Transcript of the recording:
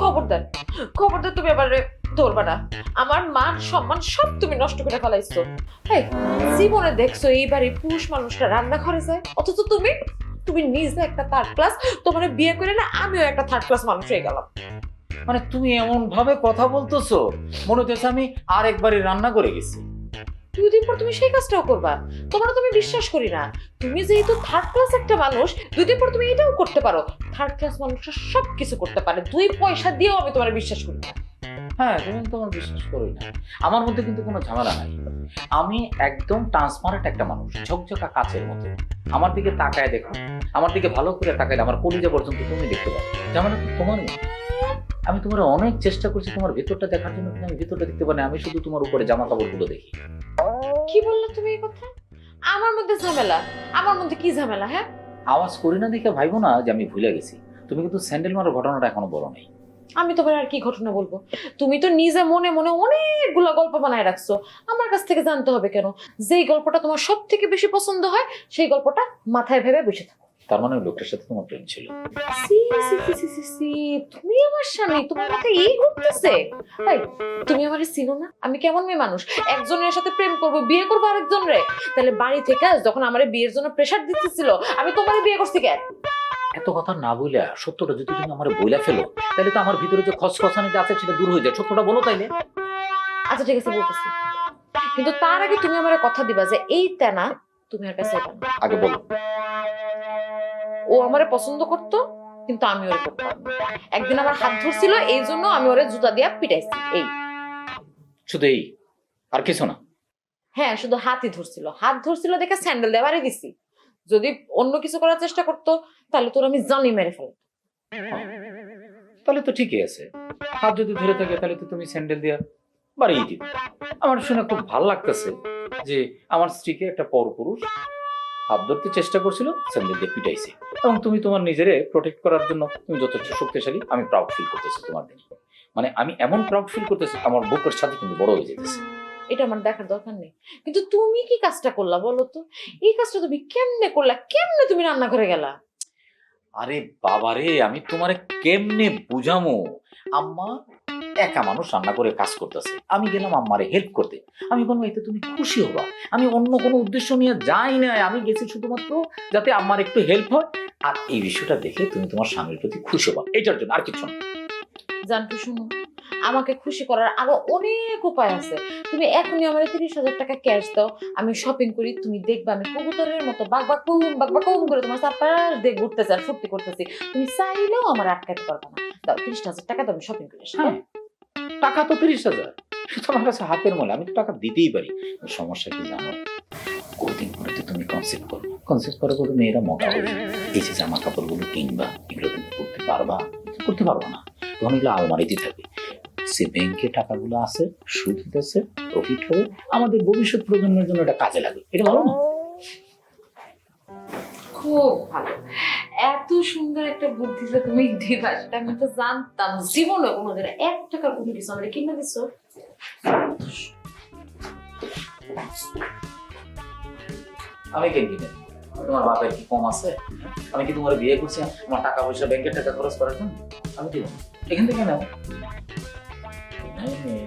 খবরদার খবরদার তুমি এবারে ধরবা না। আমার মান সম্মান সব তুমি নষ্ট করে ফেলাইছো। এই জীবনে দেখছ এই বাড়ির পুরুষ মানুষটা রান্না ঘরে যায়? অথচ তুমি তুমি নিজে একটা থার্ড ক্লাস তোমার বিয়ে করে না আমিও একটা থার্ড ক্লাস মানুষ হয়ে গেলাম। মানে তুমি এমন ভাবে কথা বলতেছো মনে হচ্ছে আমি আর একবারই রান্না করে গেছি। দুই দিন পর তুমি সেই কাজটাও করবা। তোমার তো আমি বিশ্বাস করি না। তুমি যেহেতু থার্ড ক্লাস একটা মানুষ দুই দিন পর তুমি এটাও করতে পারো। থার্ড ক্লাস মানুষরা সব কিছু করতে পারে। দুই পয়সা দিয়েও আমি তোমার বিশ্বাস করি না। হ্যাঁ তুমি তোমার বিশ্বাস করোই না। আমার মধ্যে কিন্তু কোনো ঝামেলা নাই। আমি একদম ট্রান্সপারেন্ট একটা মানুষ, ঝকঝকা কাচের মতো আমার দিকে তাকায় দেখো। আমার দিকে ভালো করে তাকাইলে আমার কলিজা পর্যন্ত তুমি দেখতে পাবে। ঝামেলা তো তোমারই? না। আমি তোমার অনেক চেষ্টা করছি তোমার ভেতরটা দেখার জন্য আমি ভিতরটা দেখতে পারি আমি শুধু তোমার উপরে জামা কাপড়গুলো দেখি। কি বলল তুমি এই কথা? আমার মধ্যে ঝামেলা। আমার মধ্যে কি ঝামেলা হ্যাঁ? আওয়াজ করি না দেখে ভাইবো না যে আমি ভুলে গেছি। তুমি কিন্তু স্যান্ডেল মারার ঘটনাটা এখনও বলো নাই। আমি তোমার আর কি ঘটনা বলব? তুমি তো নিজে মনে মনে অনেকগুলো গল্প বানায় রাখছো। আমার কাছ থেকে জানতে হবে কেন? যেই গল্পটা তোমার সব থেকে বেশি পছন্দ হয় সেই গল্পটা মাথায় ভেবে বসে থাকো। তার মানে ওই লোকটার সাথে তোমার প্রেম ছিল। সি, সি, সি, সি, সি, সি, তুমি আমার স্বামী তোমার মাথায় এই ঘুরতেছে। এই, তুমি আমার চিনো না? আমি কেমন মেয়ে মানুষ? একজনের সাথে প্রেম করব বিয়ে করব আরেকজন রে। তাহলে বাড়ি থেকে যখন আমার বিয়ের জন্য প্রেশার দিতেছিল আমি তোমার বিয়ে করছি কেন? এত কথা না বইলা সত্যটা যদি তুমি আমার বইলা ফেলো তাহলে তো আমার ভিতরে যে খসখসানিটা আছে সেটা দূর হয়ে যায়। সত্যটা বলো তাইলে। আচ্ছা ঠিক আছে বলতেছি। কিন্তু তার আগে তুমি আমার কথা দিবা যে এই তেনা তুমি আর কাছে আগে বলো। ও আমারে পছন্দ করতো কিন্তু আমি ওরে করতাম একদিন আমার হাত ধরছিল এই জন্য আমি ওরে জুতা দিয়া পিটাইছি এই। শুধু এই আর কিছু না। হ্যাঁ শুধু হাতই ধরছিল। হাত ধরছিল দেখে স্যান্ডেল দিয়ে বাড়ি দিছি। যদি অন্য কিছু করার চেষ্টা করতো তাহলে তোর আমি জানি মেরে ফেল তাহলে তো ঠিকই আছে। হাত যদি ধরে থাকে তাহলে তো তুমি স্যান্ডেল দিয়া বাড়িয়ে দিবে। আমার শুনে খুব ভালো লাগতেছে যে আমার স্ত্রীকে একটা পরপুরুষ হাত ধরতে চেষ্টা করছিল স্যান্ডেল দিয়ে পিটাইছে। এবং তুমি তোমার নিজেরে প্রোটেক্ট করার জন্য তুমি যথেষ্ট শক্তিশালী আমি প্রাউড ফিল করতেছি তোমার দিকে। মানে আমি এমন প্রাউড ফিল করতেছি আমার বুকের সাথে কিন্তু বড় হয়ে যেতেছে এটা আমার দেখার দরকার নেই। কিন্তু তুমি কি কাজটা করলা বলো তো? এই কাজটা তুমি কেমনে করলা? কেমনে তুমি রান্না করে গেলা? আরে বাবা রে আমি তোমারে কেমনে বুঝামো? আম্মা একা মানুষ রান্না করে কাজ করতেছে। আমি গেলাম আম্মারে হেল্প করতে। আমি বলব এতে তুমি খুশি হবা। আমি অন্য কোনো উদ্দেশ্য নিয়ে যাই না আমি গেছি শুধুমাত্র যাতে আম্মার একটু হেল্প হয়। আর এই বিষয়টা দেখে তুমি তোমার স্বামীর প্রতি খুশি হবা। এটার জন্য আর কিছু না। জানতো শুনো আমাকে খুশি করার আরও অনেক উপায় আছে। তুমি এখনই আমার তিরিশ হাজার টাকা ক্যাশ দাও। আমি শপিং করি তুমি দেখবে আমি কবুতরের মতো বাক বাক কুম বাক বাক কুম করে তোমার চারপাশ দিয়ে ঘুরতেছি আর ফুর্তি করতেছি। তুমি চাইলেও আমার আটকাতে পারবে না। দাও তিরিশ হাজার টাকা দাও আমি শপিং করে হ্যাঁ। টাকা তো তিরিশ হাজার। তোমার কাছে হাতের মলে আমি তো টাকা দিতেই পারি। সমস্যা কি জানো? কদিন পরে তো তুমি কনসেপ্ট করো কনসেপ্ট করে করে মেয়েরা মোটা হবে এই যে জামা কাপড়গুলো কিনবা, এগুলো তুমি করতে পারবা? করতে পারবা না। তখন এগুলো আলমারিতে থাকবে। সে ব্যাংকে টাকাগুলো আছে, সুদ দিতেছে প্রফিট হবে। আমাদের ভবিষ্যৎ প্রজন্মের জন্য এটা কাজে লাগবে। এটা ভালো না? খুব ভালো। এত সুন্দর একটা বুদ্ধি যে তুমি দিবা সেটা আমি তো জানতাম। জীবনে কোনোদিন এক টাকার কোনো কিছু আমাদের কিনে দিছো। আমি কেন কিনে? তোমার বাপের কি কম আছে? আমি কি তোমার বিয়ে করছি? আমার টাকা পয়সা ব্যাংকের টাকা খরচ করার জন্য? আমি না। এখান থেকে এই,